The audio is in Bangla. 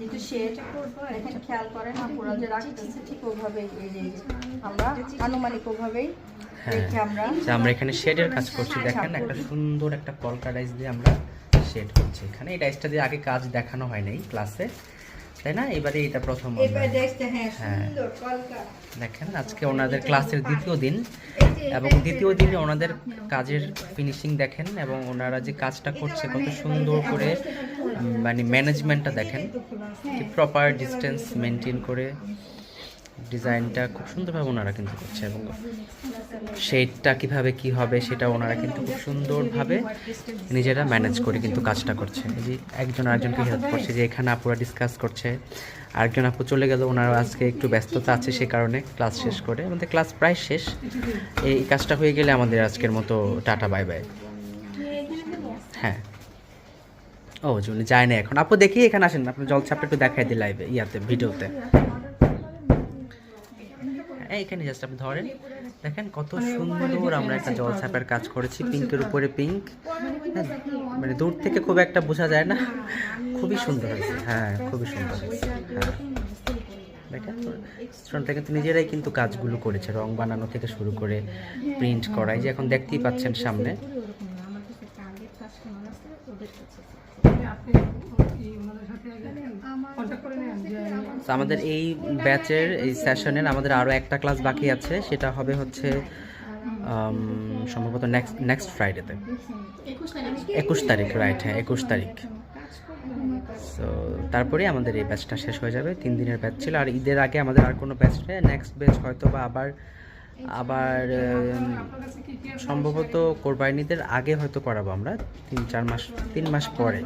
যেহেতু শেড এখানে খেয়াল করেন আপুরা যে রাখতেছে ঠিক ওভাবেই এই যে আমরা আনুমানিক ওভাবেই হ্যাঁ। আমরা এখানে শেডের কাজ করছি দেখেন একটা সুন্দর একটা কলকা ডাইস দিয়ে আমরা শেড করছি এখানে। এই ডাইসটা দিয়ে আগে কাজ দেখানো হয় নাই ক্লাসে তাই না? এবারে এটা প্রথম হ্যাঁ হ্যাঁ। দেখেন আজকে ওনাদের ক্লাসের দ্বিতীয় দিন এবং দ্বিতীয় দিনে ওনাদের কাজের ফিনিশিং দেখেন এবং ওনারা যে কাজটা করছে কত সুন্দর করে মানে ম্যানেজমেন্টটা দেখেন প্রপার ডিস্টেন্স মেনটেন করে ডিজাইনটা খুব সুন্দরভাবে ওনারা কিন্তু করছে এবং শেডটা কীভাবে কি হবে সেটা ওনারা কিন্তু খুব সুন্দরভাবে নিজেরা ম্যানেজ করে কিন্তু কাজটা করছে। যে একজন আরেকজনকে হেল্প করছে, যে এখানে আপুরা ডিসকাস করছে, আরেকজন আপু চলে গেল, ওনারা আজকে একটু ব্যস্ততা আছে সে কারণে ক্লাস শেষ করে, আমাদের ক্লাস প্রায় শেষ। এই কাজটা হয়ে গেলে আমাদের আজকের মতো টাটা বাই বাই হ্যাঁ। ও জুনি যায় না এখন। আপু দেখি এখানে আসেন আপনি জল ছাপটা একটু দেখাই দিই লাইভে ইয়াতে ভিডিওতে। হ্যাঁ, এখানে জাস্ট আপনি ধরেন দেখেন কত সুন্দর আমরা একটা জল ছাপার কাজ করেছি পিঙ্কের উপরে পিঙ্ক। মানে দূর থেকে খুব একটা বোঝা যায় না। খুবই সুন্দর হয়েছে হ্যাঁ খুবই সুন্দর হয়েছে হ্যাঁ। দেখেন কিন্তু নিজেরাই কিন্তু কাজগুলো করেছে রং বানানো থেকে শুরু করে প্রিন্ট করাই যে এখন দেখতেই পাচ্ছেন সামনে। আমাদের এই ব্যাচের এই সেশনের আমাদের আরও একটা ক্লাস বাকি আছে সেটা হবে হচ্ছে সম্ভবত নেক্সট নেক্সট ফ্রাইডেতে একুশ তারিখ রাইট হ্যাঁ একুশ তারিখ। তো তারপরে আমাদের এই ব্যাচটা শেষ হয়ে যাবে। তিন দিনের ব্যাচ ছিল আর ঈদের আগে আমাদের আর কোনো ব্যাচ নেই। নেক্সট ব্যাচ হয়তো বা আবার আবার সম্ভবত কোরবানিদের আগে হয়তো করাবো আমরা তিন চার মাস তিন মাস পরে।